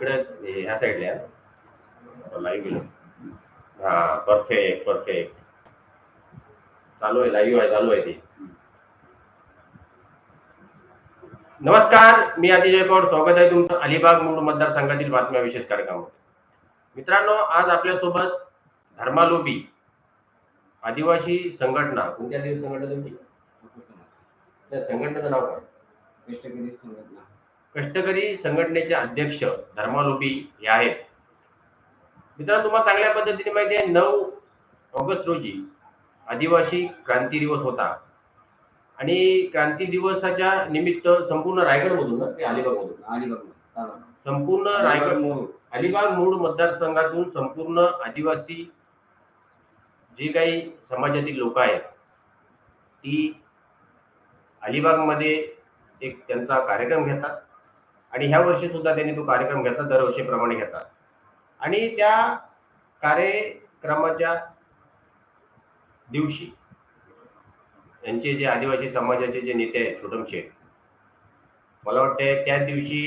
इकडं ह्या साईडला लाईव्ह गेलो. हा परफेक्ट परफेक्ट चालू आहे लाईव्ह आहे चालू आहे ते. नमस्कार मी अतिजय पवार स्वागत आहे तुमचं अलिबाग मूळ मतदारसंघातील बातम्या विशेष कार्यक्रमामध्ये. मित्रांनो आज आपल्यासोबत धर्मालोबी आदिवासी संघटना. कोणत्या संघटना तुमची? त्या संघटनेचं नाव काय? संघटना. कष्टकरी संघटनेचे अध्यक्ष धर्मालोबी हे आहेत. मित्रांनो तुम्हाला चांगल्या पद्धतीने माहिती आहे नऊ ऑगस्ट रोजी आदिवासी क्रांती दिवस होता. आणि क्रांती दिवसाच्या निमित्त संपूर्ण रायगडमधून अलिबागमधून अलिबाग संपूर्ण रायगड मोहोळ अलिबाग मूळ मतदारसंघातून संपूर्ण आदिवासी जे काही समाजातील लोक आहेत ती अलिबागमध्ये एक त्यांचा कार्यक्रम घेतात. आणि ह्या वर्षी सुद्धा त्यांनी तो कार्यक्रम घेतात दरवर्षीप्रमाणे घेतात आणि त्या कार्यक्रमाच्या दिवशी यांचे जे आदिवासी समाजाचे जे नेते आहेत छोटम शेठ मला वाटते त्या दिवशी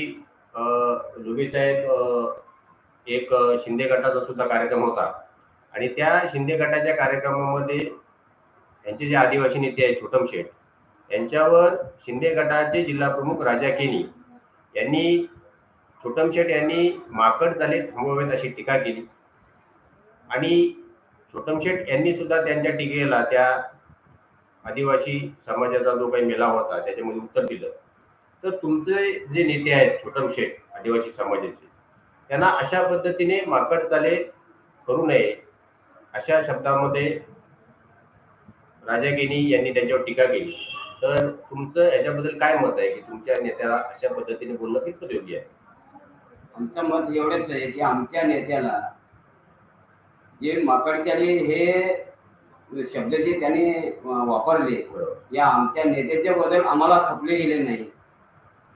लुबी साहेब एक शिंदे गटाचा सुद्धा कार्यक्रम होता. आणि त्या शिंदे गटाच्या कार्यक्रमामध्ये यांचे जे आदिवासी नेते आहेत छोटम शेठ यांच्यावर शिंदे गटाचे जिल्हा प्रमुख राजा केनी यांनी छोटम शेठ यांनी माकड झाले थांबवेत अशी टीका केली. आणि छोटम शेठ यांनी सुद्धा त्यांच्या टीकेला त्या आदिवासी समाजाचा जो काही मेळावा होता त्याच्यामध्ये उत्तर दिलं. तर तुमचे जे नेते आहेत छोटम शेठ आदिवासी समाजाचे त्यांना अशा पद्धतीने माकड चाले करू नये अशा शब्दामध्ये राजा गेनी यांनी त्यांच्यावर टीका केली. तर तुमचं याच्याबद्दल काय मत आहे? की तुमच्या नेत्याला अशा पद्धतीने बोलणं कितपत योग्य आहे? आमचं मत एवढंच आहे की आमच्या नेत्याला जे माकडचारी हे शब्द जे त्याने वापरले या आमच्या नेत्याच्या बद्दल आम्हाला खपले गेले नाही.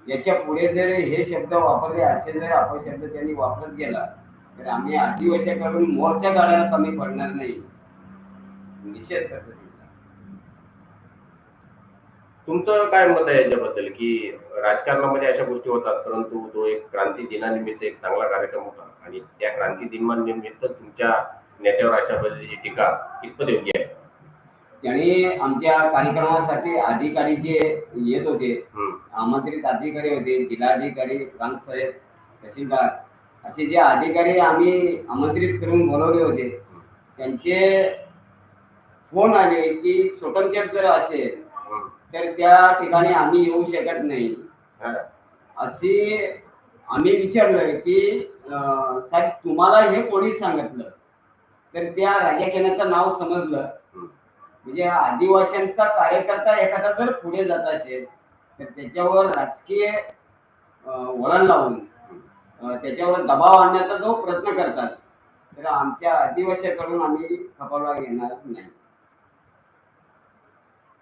याच्यापुढे जर हे शब्द वापरले असे जर अपशब्द त्यांनी वापरत गेला तर आम्ही आदिवासीकडून मोर्चा काढायला कमी पडणार नाही. निषेध करतो. तुमचं काय मत आहे याच्याबद्दल की राजकारणामध्ये अशा गोष्टी होतात परंतु तो एक क्रांती दिनानिमित्त एक चांगला कार्यक्रम होता आणि त्या क्रांती दिनानिमित्त तुमच्या नेत्यावर अशा पद्धतीची टीका कितपत योग्य आहे त्यांनी आमच्या कार्यक्रमासाठी अधिकारी जे येत होते. आमंत्रित अधिकारी होते जिल्हाधिकारी प्रांत साहेब तहसीलदार असे जे अधिकारी आम्ही आमंत्रित करून बोलवले होते त्यांचे फोन आले की छोटमचेट जर असेल. तर त्या ठिकाणी आम्ही येऊ शकत नाही. असे आम्ही विचारलं की साहेब तुम्हाला हे कोणी सांगितलं तर त्या राजा केण्याचं नाव समजलं. म्हणजे आदिवासींचा कार्यकर्ता एखादा जर पुढे जात असेल तर त्याच्यावर राजकीय वळण लावून त्याच्यावर दबाव आणण्याचा जो प्रयत्न करतात तर आमच्या आदिवासीकडून आम्ही खपाला घेणार नाही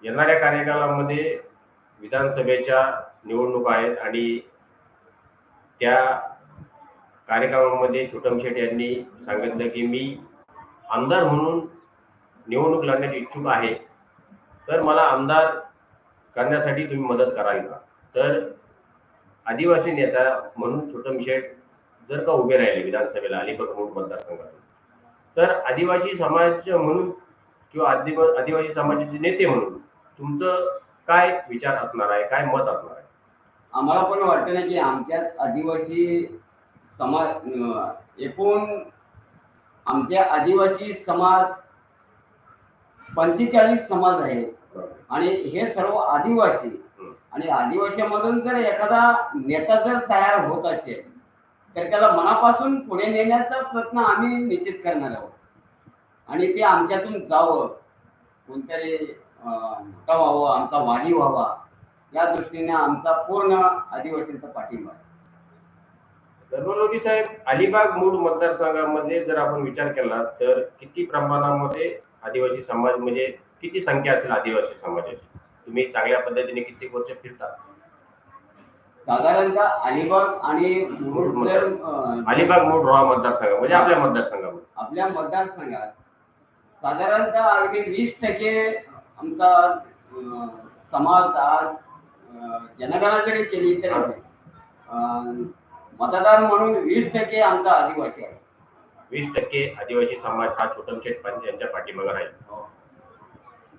येणाऱ्या कार्यकालामध्ये विधानसभेच्या निवडणुका आहेत आणि त्या कार्यक्रमामध्ये छोटम शेठ यांनी सांगितलं की मी आमदार म्हणून निवडणूक लढण्यात इच्छुक आहे. तर मला आमदार करण्यासाठी तुम्ही मदत कराल का? तर आदिवासी नेता म्हणून छोटम शेठ जर का उभे राहिले विधानसभेला अलिबाग मूळ मतदारसंघातून तर आदिवासी समाज म्हणून किंवा आदिवासी समाजाचे नेते म्हणून तुमचं काय विचार असणार आहे? काय मत असणार आहे? आम्हाला पण वाटतं ना की आमच्याच आदिवासी समाज एकूण आमच्या आदिवासी समाज पंचेचाळीस समाज आहेत आणि हे सर्व आदिवासी. आणि आदिवासीमधून जर एखादा नेता जर तयार होत असेल तर त्याला मनापासून पुढे नेण्याचा प्रयत्न आम्ही निश्चित करणार आहोत. आणि ते आमच्यातून जावं कोणतरी मोठा व्हावं आमचा वाणी व्हावा या दृष्टीने आमचा पूर्ण आदिवासींचा पाठिंबा आहे. धर्मलोकी साहेब अलिबाग मूळ मतदारसंघामध्ये जर आपण विचार केला तर किती प्रमाणामध्ये आदिवासी समाज म्हणजे किती संख्या असेल आदिवासी समाजाची? तुम्ही चांगल्या पद्धतीने कित्येक वर्ष फिरता. साधारणतः अलिबाग आणि मुरुड जर अं, अलिबाग मूळ रोहा मतदारसंघ म्हणजे आपल्या मतदारसंघामध्ये. आपल्या मतदारसंघात साधारणतः अगदी वीस टक्के आमचा समाज आज जरी केली तर मतदार म्हणून वीस टक्के आमचा आदिवासी आहे. वीस टक्के आदिवासी समाज हा छोटम शेठ पंच यांच्या पाठीमागे राहील. हो.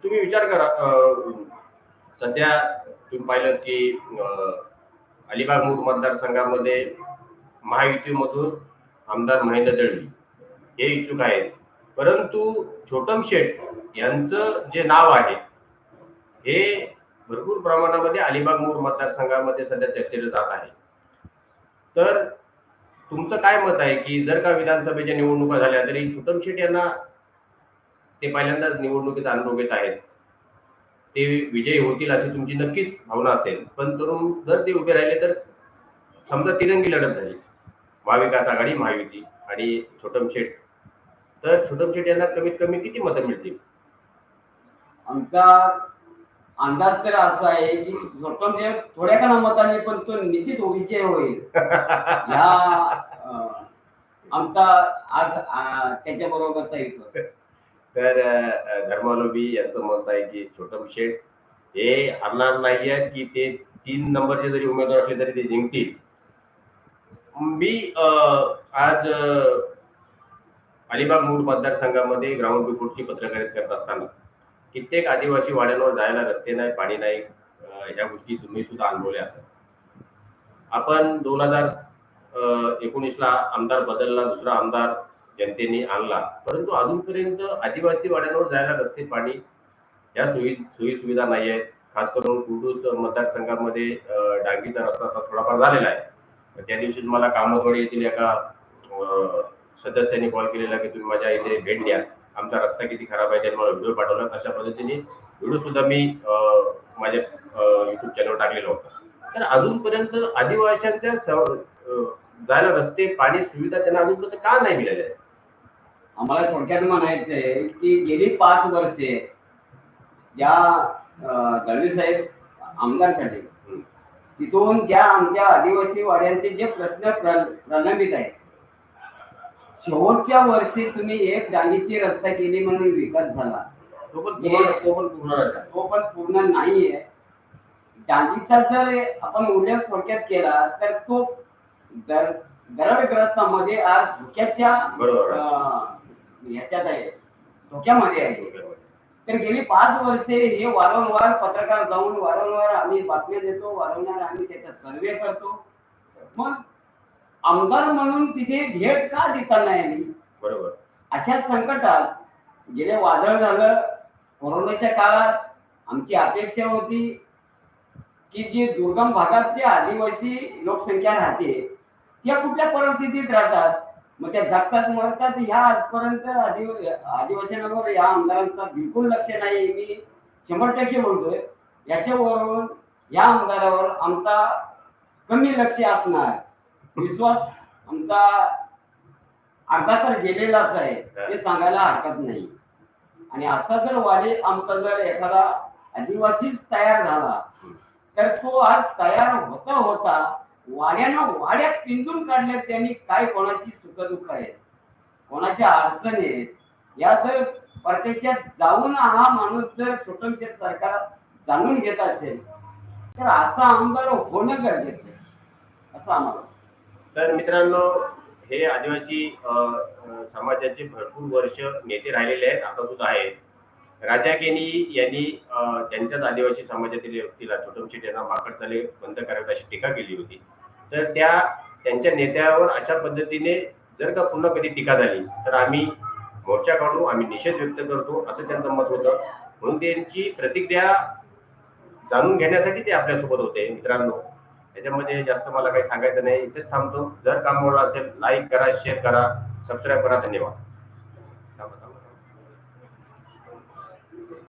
तुम्ही विचार करा सध्या तुम्ही पाहिलं की अलिबाग मतदारसंघामध्ये महायुतीमधून आमदार महेंद्र दळवी हे इच्छुक आहेत. परंतु छोटम शेठ यांचं जे नाव आहे हे भरपूर प्रमाणामध्ये अलिबाग मूळ मतदारसंघामध्ये सध्या चर्चेलं जात आहे. तर तुमचं काय मत आहे की जर का विधानसभेच्या निवडणुका झाल्या तरी छोटम शेठ यांना ते पहिल्यांदाच निवडणुकीचा अनुभव घेत आहेत. ते विजयी होतील अशी तुमची नक्कीच भावना असेल. पण तरुण जर ते उभे राहिले तर समजा तिरंगी लढत झाली. महाविकास आघाडी महायुती आणि छोटम शेठ तर छोटम शेठ यांना कमीत कमी किती मतं मिळतील? आमचा अंदाज तर असा आहे की स्वतंत्र थोड्या का मताने पण तो निश्चित विजय होईल. या आमचा आज त्याच्या बरोबरचा तर अं, धर्मालोबी यांचं मत आहे की छोटम शेठ हे हरणार नाही आहेत की ते तीन नंबरचे जरी उमेदवार असले तरी ते जिंकतील. मी आज अलिबाग मूळ मतदारसंघामध्ये ग्राउंड रिपोर्टची पत्रकारित करत असताना कित्येक आदिवासी वाड्यांवर जायला रस्ते नाही पाणी नाही या गोष्टी तुम्ही सुद्धा अनुभवल्या असाल. आपण दोन हजार एकोणीसला आमदार बदलला दुसरा आमदार जनतेने आणला. परंतु अजूनपर्यंत आदिवासी वाड्यांवर जायला रस्ते पाणी या सोयी सोयी सुविधा नाही आहेत. खास करून कुडूस मतदारसंघामध्ये डांगीचा रस्ता थोडाफार झालेला आहे. त्या दिवशी मला कामतवाडी येथील एका सदस्यांनी कॉल केलेला की तुम्ही माझ्या इथे भेट द्या. आमचा रस्ता किती खराब आहे त्यांनी मला व्हिडिओ पाठवला. अशा पद्धतीने व्हिडिओ सुद्धा मी माझ्या युट्यूब चॅनलवर टाकलेला होता. तर अजूनपर्यंत आदिवासींच्या जायला रस्ते पाणी सुविधा त्यांना अजूनपर्यंत का नाही मिळाल्या? आम्हाला थोडक्यात म्हणायचं आहे की गेली पाच वर्षे अं, दळवी साहेब आमदार झाले. तिथून ज्या आमच्या आदिवासी वाड्यांचे जे प्रश्न प्र- प्रलंबित आहेत शेवटच्या वर्षी तुम्ही एक डांगीची रस्ता केली म्हणून विकास झाला. तो पण तो पण पूर्ण. तो पण पूर्ण नाहीये. डांगीचा जर आपण उल्लेख थोडक्यात केला तर तो दर दरडग्रस्तामध्ये आज धोक्याच्या ह्याच्यात आहे. धोक्यामध्ये आहे. तर गेली पाच वर्षे हे वारंवार पत्रकार जाऊन वारंवार आम्ही बातम्या देतो वारंवार आम्ही त्याचा सर्वे करतो. मग आमदार म्हणून तिथे भेट का देता नाही आली? बरोबर. अशा संकटात गेले वादळ झालं कोरोनाच्या काळात आमची अपेक्षा होती की जी दुर्गम भागात जे आदिवासी लोकसंख्या राहते त्या कुठल्या परिस्थितीत राहतात? मग त्या जगतात मरतात ह्या आजपर्यंत आदिव आदिवासींवर या आमदारांचा बिलकुल लक्ष नाही. मी शंभर टक्के बोलतोय याच्यावरून या आमदारावर आमचा कमी लक्ष असणार. विश्वास आमचा अर्धा तर गेलेलाच आहे. हे. सांगायला हरकत नाही. आणि असा जर वाढे आमचा जर एखादा आदिवासीच तयार झाला तर तो आज तयार होता होता वाड्यानं वाड्यात पिंजून काढल्यात त्यांनी काय कोणाची सुखदुःख आहेत कोणाच्या अडचणी आहेत या जर प्रत्यक्षात जाऊन हा माणूस जर छोटमशेट सरकार जाणून घेत असेल तर असा आमदार होणं गरजेचं आहे. असं आम्हाला. तर मित्रांनो हे आदिवासी समाजाचे भरपूर वर्ष नेते राहिलेले आहेत आता सुद्धा आहेत. राजा केनी यांनी त्यांच्याच आदिवासी समाजातील व्यक्तीला छोटम शेट यांना माकड चाले बंद करावे अशी टीका केली होती. तर त्या त्यांच्या नेत्यावर अशा पद्धतीने जर का पुन्हा कधी टीका झाली तर आम्ही मोर्चा काढू आम्ही निषेध व्यक्त करतो असं त्यांचं मत होतं. म्हणून त्यांची प्रतिक्रिया जाणून घेण्यासाठी ते आपल्यासोबत होते मित्रांनो. त्याच्यामध्ये जास्त मला काही सांगायचं नाही. इथेच थांबतो. जर काम आवडलं असेल लाईक करा शेअर करा सबस्क्राईब करा. धन्यवाद.